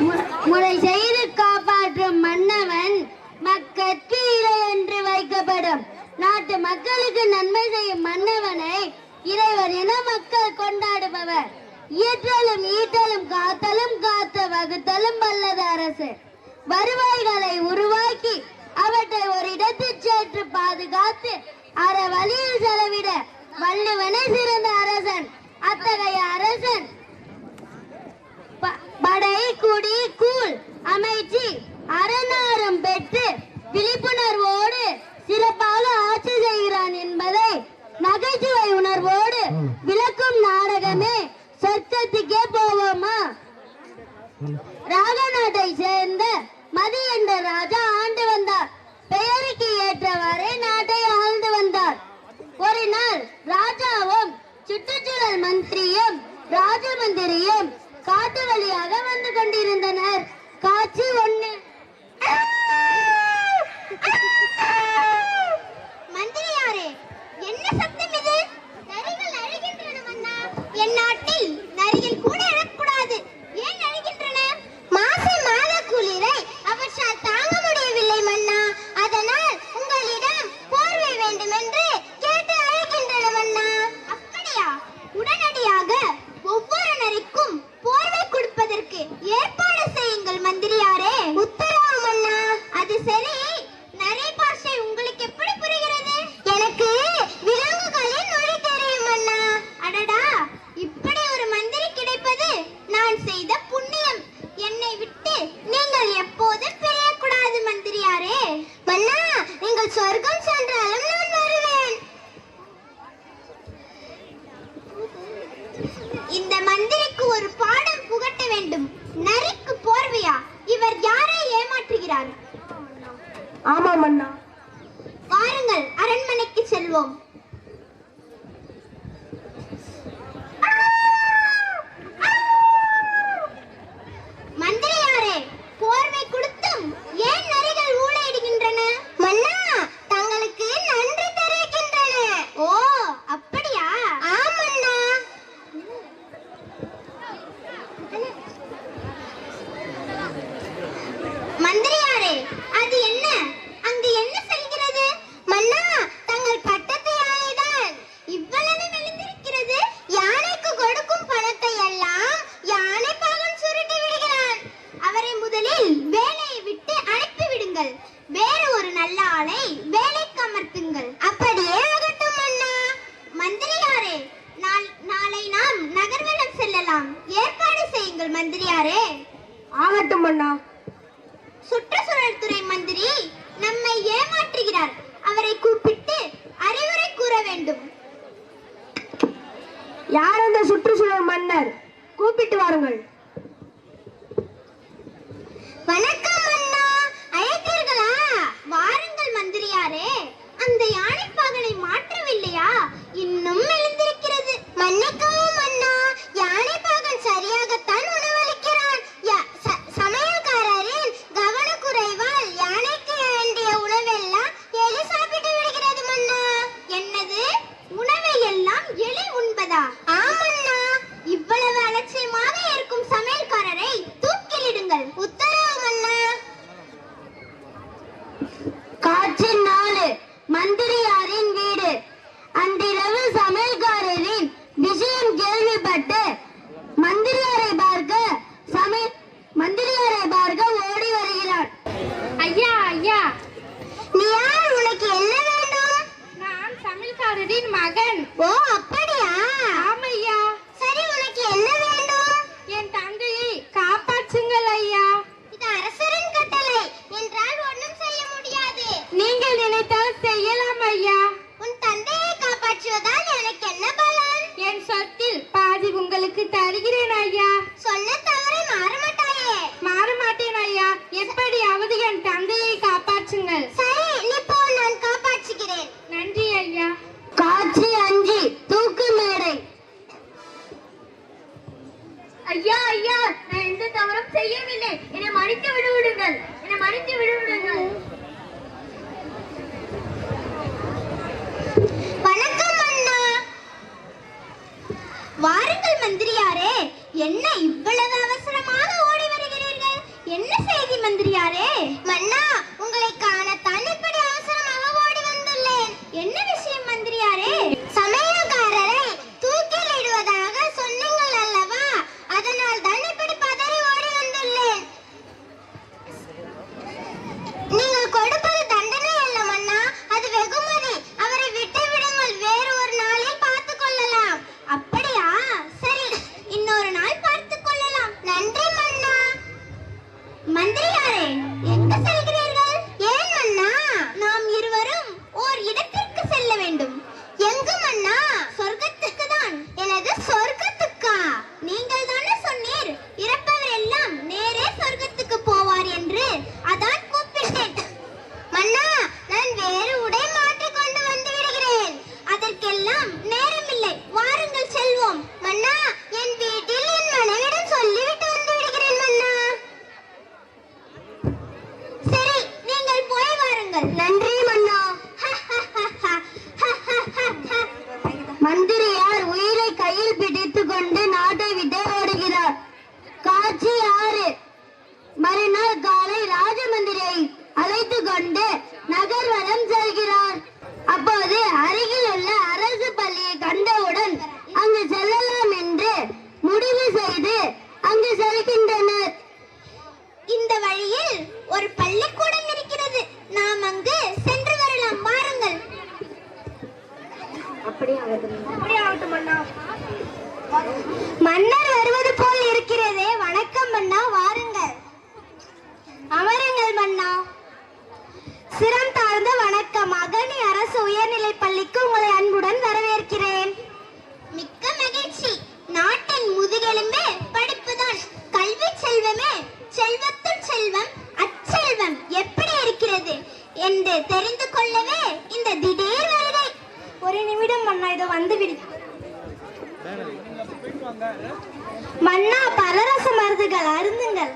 முறை செய்து காப்பாற்றும் மன்னவன் மக்கட்கு இறை என்று வைக்கப்படும். நாட்டு மக்களுக்கு நன்மை செய்யும் மன்னவனை இறைவர் என மக்கள் கொண்டாடுபவர். இயற்றலும் ஈட்டலும் காத்தலும் காத்த வகுத்தலும் வல்லது அரசு. வருவாய்களை உருவாக்கி அவற்றை ஒரு இடத்தில் சேற்று பாதுகாத்து அற வழியில் செலவிட அரணாரம் பெற்று விழிப்புணர்வோடு சிறப்பாக ஆட்சி செய்கிறான் என்பதை நகைச்சுவை உணர்வோடு விளக்கும் நாடகமே சொர்க்கத்துக்கே போவோமா? ராகநாட்டை சேர்ந்த மதி என்ற ராஜா ஆண்டு வந்தார். பெயருக்கு ஏற்றவாறே நாட்டை ஆழ்ந்து வந்தார். ஒரு நாள் ராஜாவும் சுற்றுச்சூழல் மந்திரியும் ராஜமந்திரியும் காட்டு வழியாக வந்து கொண்டிருந்தார். நீங்கள் கூட உறுப்பினர் கூப்பிட்டு வாருங்கள். வணக்கம் அண்ணா. அழைத்தீர்களா? வாருங்கள் மந்திரியாரே. அந்த யானைப்பாகனை மாற்றவில்லையா? இன்னும் எழுந்திருக்கிறது. மன்னிக்கவும். சிறம் சிறந்தாழ்ந்த வணக்கம் அகனி அரசு உயர்நிலை பள்ளிக்கு உங்களை அன்புடன் வரவேற்கிறேன். மிக்க மகிழ்ச்சி. நாட்டின் முதுகெலும்பே படிப்புதான். கல்வி செல்வமே செல்வத்தும் செல்வம் அச்செல்வம் எப்படி இருக்கிறது என்று தெரிந்து கொள்ளவே இந்த திடீர் வருகை. ஒரு நிமிடம் மன்னா இதோ வந்துவிடு மன்னா பலரச மருந்துகள் அருந்துங்கள்.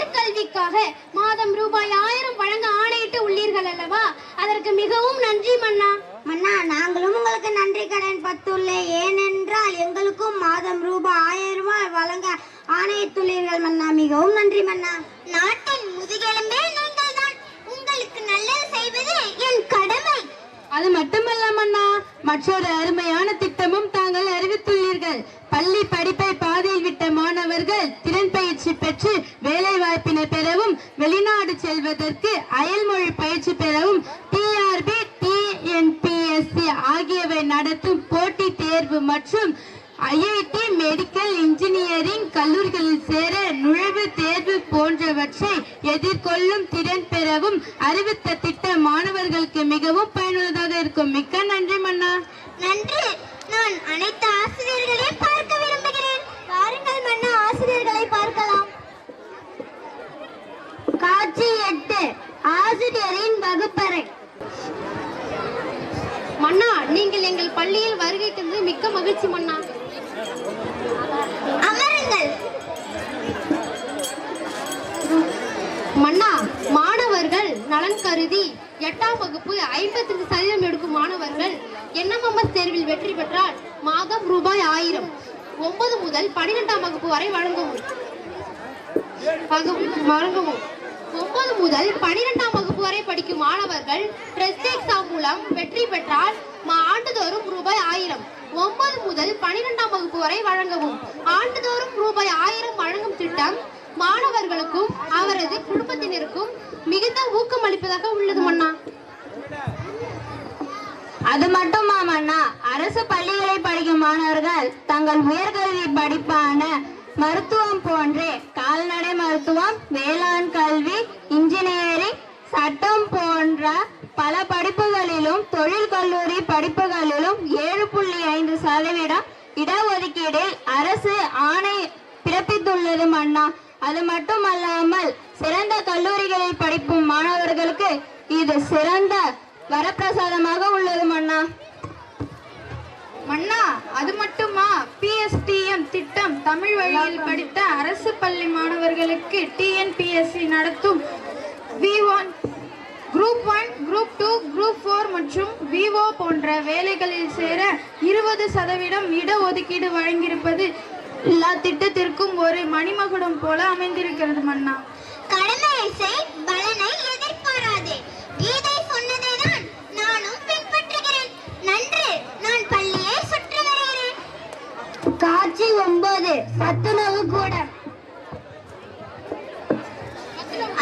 உயர்கல்விக்காக மாதம் ரூபாய் ஆயிரம் வழங்க ஆணையிட்டு உள்ளீர்கள் அல்லவா? அதற்கு மிகவும் நன்றி மன்னா. மன்னா நாங்களும் உங்களுக்கு நன்றி கடன் பத்துள்ளேன் ஏனென்றால் எங்களுக்கும் மாதம் ரூபாய் ஆயிரம் ரூபாய் வழங்க ஆணையிட்டுள்ளீர்கள் மன்னா. மிகவும் நன்றி மன்னா. நாட்டின் முதுகெலும்பே நீங்கள்தான். உங்களுக்கு நல்லது செய்வது என் கடமை. அது மட்டுமல்ல மன்னா. மற்றொரு அருமையான திட்டமும் அறிவித்த திட்டம் மாணவர்களுக்கு மிகவும் பயனுள்ளதாக இருக்கும். மிக்க நன்றி மன்னா. நன்றி. நான் அனைத்து ஆசிரியர்களையும் பார்க்க விரும்புகிறேன். பாருங்கள் மன்னா ஆசிரியர்களை பார்க்கலாம். காட்சி எட்டு. ஆசிரியரின் வகுப்பறை. மன்னா நீங்கள் எங்கள் பள்ளியில் வருகை தந்து மிக்க மகிழ்ச்சி மன்னா அமருங்கள் மன்னா மாணவர்கள் நலன் கருதி எட்டாம் வகுப்பு ஐம்பத்தஞ்சு சதவீதம் எடுக்கும் மாணவர்கள் என்எம்எம்எஸ் தேர்வில் வெற்றி பெற்றால் மாதம் ரூபாய் ஆயிரம். ஒன்பது முதல் பனிரெண்டாம் வகுப்பு வரை வழங்கவும். வழங்கவும். ஒன்பது முதல் பனிரெண்டாம் வகுப்பு வரை படிக்கும் மாணவர்கள் டெஸ்ட் எக்ஸாம் மூலம் வெற்றி பெற்றால் ஆண்டுதோறும் ரூபாய் ஆயிரம். ஒன்பது முதல் பனிரெண்டாம் வகுப்பு வரை வழங்கவும். ஆண்டுதோறும் ரூபாய் ஆயிரம் வழங்கும் திட்டம் மாணவர்களுக்கும் அவரது குடும்பத்தினருக்கும் மிகுந்த ஊக்கம் அளிப்பதாக உள்ளது மன்னா. அது மட்டுமா மன்னா? அரசு பள்ளிகளில் படிக்கும் மாணவர்கள் தங்கள் உயர்கல்வி படிப்பான மருத்துவம் போன்றே கால்நடை மருத்துவம் வேளாண் கல்வி இன்ஜினியரிங் சட்டம் போன்ற பல படிப்புகளிலும் தொழில் கல்லூரி படிப்புகளிலும் ஏழு புள்ளி ஐந்து சதவீதம் இடஒதுக்கீடில் அரசு ஆணை பிறப்பித்துள்ளது மன்னா. அது மட்டுமல்லாமல் சிறந்த கல்லூரிகளில் படிக்கும் மாணவர்களுக்கு இது சிறந்த வரப்பிரசாதமாக உள்ளது மன்னா. மன்னா அது மட்டுமா? பிஎஸ்டிஎம் திட்டம் தமிழ் வழியில் படித்த அரசு பள்ளி மாணவர்களுக்கு டிஎன்பிஎஸ்சி நடத்தும் V one group one group two group four மற்றும் விவோ போன்ற வேலைகளில் சேர இருபது சதவீதம் இடஒதுக்கீடு வழங்கியிருப்பது எல்லா திட்டத்திற்கும் ஒரு மணிமகுடம் போல அமைந்திருக்கிறது மன்னா. கடமையை செய் பலனை எதிர்பாராதே. கீதை சொன்னதைதான் நானும் பின்பற்றுகிறேன். நன்று நான் பள்ளியை சுற்றி வருகிறேன். காட்சி ஒன்பது சத்துணவு கூடம்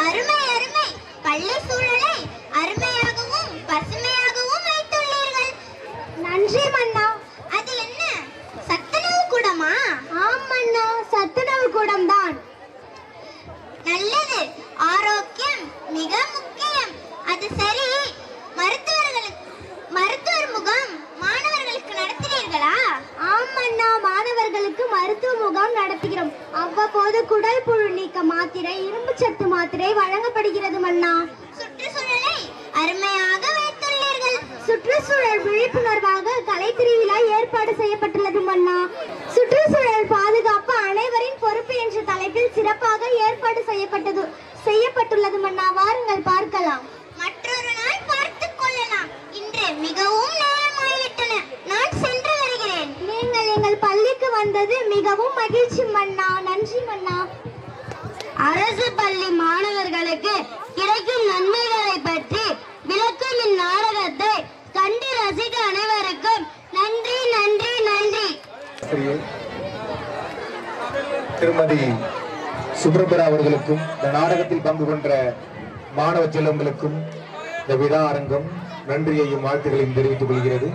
அருமை அருமை பள்ளி சூழலை அருமையாகவும் பசுமையாகவும் வைத்துள்ளீர்கள் நன்றி மன்னா அது என்ன சத்துணவு கூடமா ஆம் மன்னா சத்துணவு கூடம் தான் நல்லது ஆரோக்கியம் மிக முக்கியம் அது சரி மருத்துவர்களுக்கு மருத்துவர் முகாம் மாணவர்களுக்கு நடத்தினீர்களா ஆம் மன்னா மாணவர்களுக்கு மருத்துவ முகாம் நடத்துகிறோம் அவ்வப்போது குடல் புழு நீக்க மாத்திரை இரும்பு சத்து மாத்திரை வழங்கப்படுகிறது மன்னா சுற்றுச்சூழலை அருமையாக வைத்துள்ளீர்கள் சுற்று சுற்றுச்சூழல் விழிப்புணர்வாக கலை திருவிழா ஏற்பாடு செய்யப்பட்டுள்ளது மன்னா சுற்றுச்சூழல் பாதுகாப்பு அனைவரின் பொறுப்பு என்ற தலைப்பில் சிறப்பாக ஏற்பாடு செய்யப்பட்டது செய்யப்பட்டுள்ளது மன்னா. வாருங்கள் பார்க்கலாம். மற்றொரு நாள் பார்த்துக் கொள்ளலாம். இன்று மிகவும் நேரமாகிவிட்டன நான் சென்று வருகிறேன். நீங்கள் எங்கள் பள்ளிக்கு வந்தது மிகவும் மகிழ்ச்சி மன்னா. நன்றி மன்னா. அரசு பள்ளி மாணவர்களுக்கு கிடைக்கும் நன்மைகளை பற்றி விளக்கும் இந்நாடகத்தை கண்டு ரசிக்க அனைவருக்கும் நன்றி நன்றி நன்றி ஆசிரியர் திருமதி சுப்ரபரா அவர்களுக்கும் இந்த நாடகத்தில் பங்கு கொண்ட மாணவ செல்வங்களுக்கும் இந்த விழா அரங்கம் நன்றியையும் வாழ்த்துக்களையும் தெரிவித்துக் கொள்கிறது.